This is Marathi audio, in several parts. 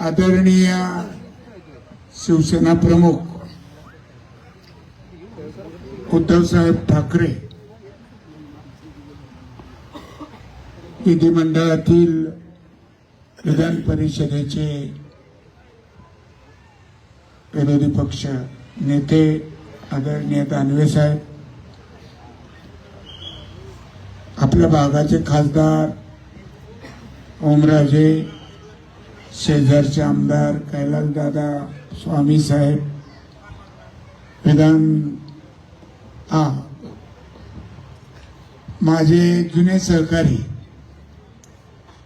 आदरणीय शिवसेना प्रमुख उद्धवसाहेब ठाकरे विधिमंडळातील विधान परिषदेचे विरोधी पक्ष नेते आदरणीय दानवे साहेब आपल्या भागाचे खासदार ओमराजे शेजारचे आमदार कैलासदादा स्वामी साहेब विधान हा माझे जुने सहकारी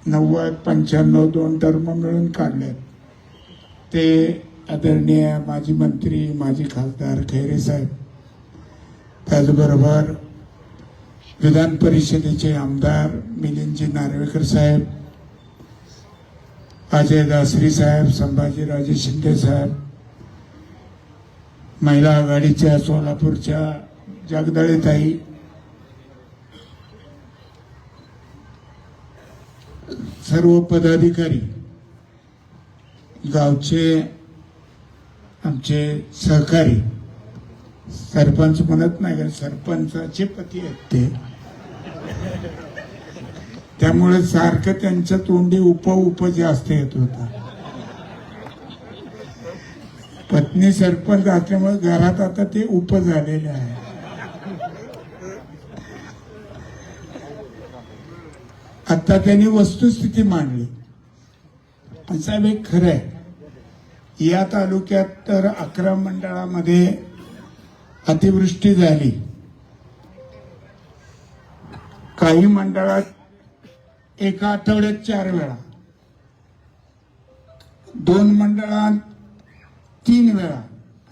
नव्वद पंच्याण्णव दोन टर्म मिळून काढलेत. ते आदरणीय माजी मंत्री माजी खासदार खैरे साहेब त्याचबरोबर विधान परिषदेचे आमदार मिलिंदजी नार्वेकर साहेब अजय दासरी साहेब संभाजीराजे शिंदे साहेब महिला आघाडीच्या सोलापूरच्या जगदळेताई सर्व पदाधिकारी गावचे आमचे सहकारी सरपंच म्हणत नाही कारण सरपंचाचे पती आहेत ते. त्यामुळे सारखं त्यांच्या तोंडी उप उप जास्त येत होता. पत्नी सरपंच असल्यामुळे घरात आता ते उप झालेले आहे. आता त्यांनी वस्तुस्थिती मांडली. पण साहेब एक खरं आहे. या तालुक्यात तर अकरा मंडळामध्ये अतिवृष्टी झाली. काही मंडळात एका आठवड्यात चार वेळा. दोन मंडळात तीन वेळा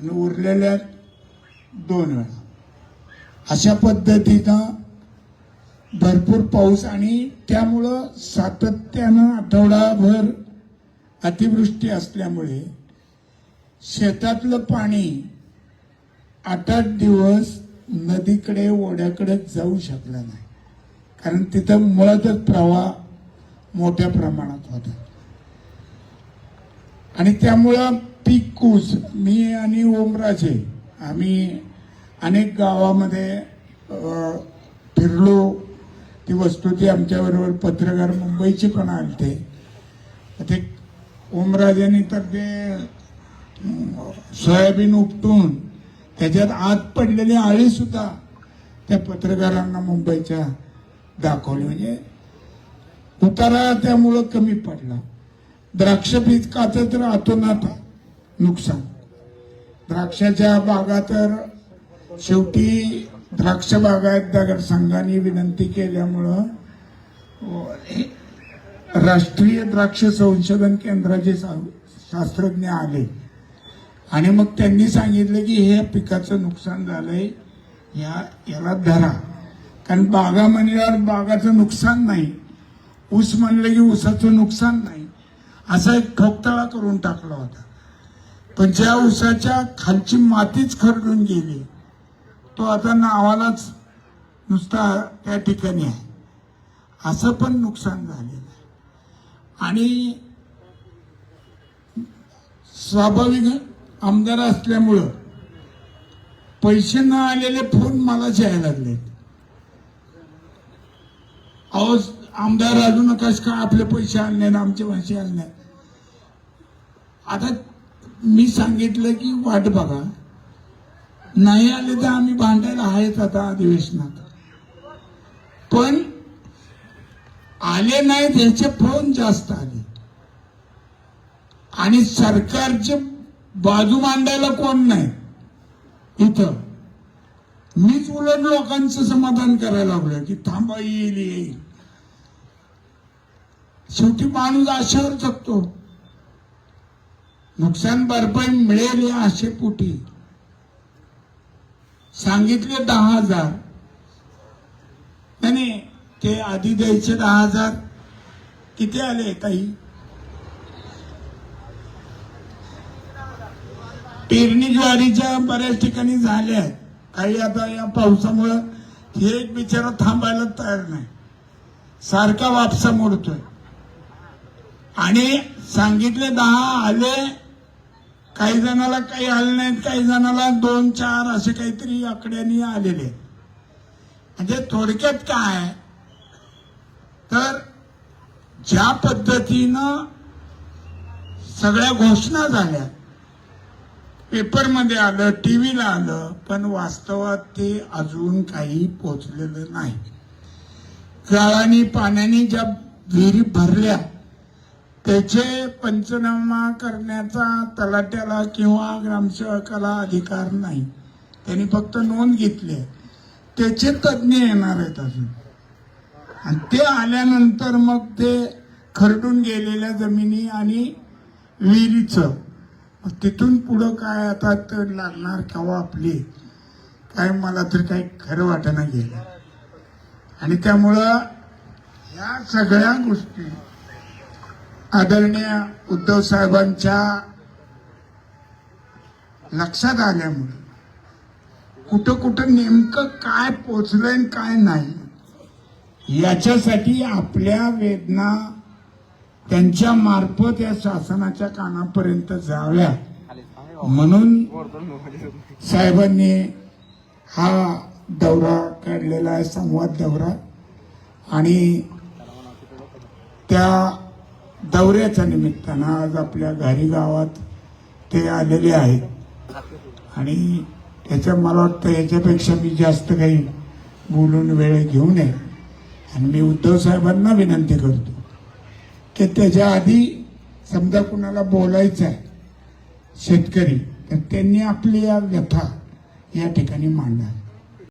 आणि उरलेल्या दोन वेळा. अशा पद्धतीनं भरपूर पाऊस आणि त्यामुळं सातत्यानं आठवडाभर अतिवृष्टी असल्यामुळे शेतातलं पाणी आठ आठ दिवस नदीकडे ओढ्याकडे जाऊ शकलं नाही. कारण तिथं मुळातच प्रवाह मोठ्या प्रमाणात होता. आणि त्यामुळं पीक कूस मी आणि ओमराजे आम्ही अनेक गावामध्ये फिरलो. ती वस्तुती आमच्याबरोबर पत्रकार मुंबईचे पण आलते. ते ओमराजेने तर ते सोयाबीन उपटून त्याच्यात आत पडलेली आळीसुद्धा त्या पत्रकारांना मुंबईच्या दाखवले म्हणजे उतारा त्यामुळं कमी पडला. द्राक्ष पिकाचं तर अतोनात नुकसान. द्राक्षाच्या बागा तर शेवटी द्राक्ष बागायतदार संघाने विनंती केल्यामुळं राष्ट्रीय द्राक्ष संशोधन केंद्राचे सा- शास्त्रज्ञ आले. आणि मग त्यांनी सांगितलं की हे पिकाचं नुकसान झालंय. या याला धरा. कारण बागा म्हणल्यावर बागाचं नुकसान नाही. ऊस म्हणलं की ऊसाचं नुकसान नाही. असा एक ठोकताळा करून टाकला होता. पण ज्या ऊसाच्या खालची मातीच खरडून गेली तो आता नावालाच नुसता त्या ठिकाणी आहे. असं पण नुकसान झालेलं आहे. आणि स्वाभाविक आमदार असल्यामुळं पैसे न आलेले फोन मलाच यायला लागले अहो आमदार राजू नकाश का आपले पैसे आणले ना आमचे पैसे आले आता मी सांगितलं की वाट बघा. नाही आले तर आम्ही भांडायला आहेच आता अधिवेशनात. पण आले नाहीत ह्याचे फोन जास्त आले. आणि सरकारचे बाजू मांडायला कोण नाही? इथं. मीच उलट लोकांचं समाधान करायला लागलो की थांबा येईल येईल. शेवटी माणूस आशेवर जगतो. नुकसान भरपाई मिळेल या आशेपोटी. सांगितले दहा हजार. नाही, नाही ते आधी द्यायचे दहा हजार. किती आले ताई? पेरणी ज्वारीच्या बऱ्याच ठिकाणी झाल्या आहेत. काही आता या पावसामुळं हे एक बिचारा थांबायला तयार नाही. सारखा वापसा मोडतोय. आणि सांगितले दहा आले काही जणाला काही आले नाहीत काही जणाला दोन चार असे काहीतरी आकड्यांनी आलेले. आहेत. म्हणजे थोडक्यात काय? तर ज्या पद्धतीनं सगळ्या घोषणा झाल्या पेपरमध्ये आलं टी व्हीला आलं पण वास्तवात ते अजून काही पोचलेलं नाही. गाळाने पाण्याने ज्या विहिरी भरल्या त्याचे पंचनामा करण्याचा तलाट्याला किंवा ग्रामसेवकाला अधिकार नाही. त्यांनी फक्त नोंद घेतली आहे. त्याचे तज्ज्ञ येणार आहेत अजून. आणि ते आल्यानंतर मग ते खरडून गेलेल्या जमिनी आणि विहिरीचं मग तिथून पुढं काय आता तर लागणार केव्हा आपली? काय मला तर काही खरं वाटेना गेलं. आणि त्यामुळं या सगळ्या गोष्टी आदरणीय उद्धव साहेबांच्या लक्षात आल्यामुळे कुठं कुठं नेमकं काय पोचलंय काय नाही याच्यासाठी आपल्या वेदना त्यांच्या मार्फत या शासनाच्या कानापर्यंत जाव्या. म्हणून साहेबांनी हा दौरा काढलेला आहे संवाद दौरा. आणि त्या दौऱ्याच्या निमित्तानं आज आपल्या घारी गावात ते आलेले आहेत. आणि त्याच्या मला वाटतं याच्यापेक्षा मी जास्त काही बोलून वेळ घेऊ नये. आणि मी उद्धव साहेबांना विनंती करतो. की त्याच्या आधी समजा कुणाला बोलायचं आहे शेतकरी तर त्यांनी आपली या व्यथा या ठिकाणी मांडावी.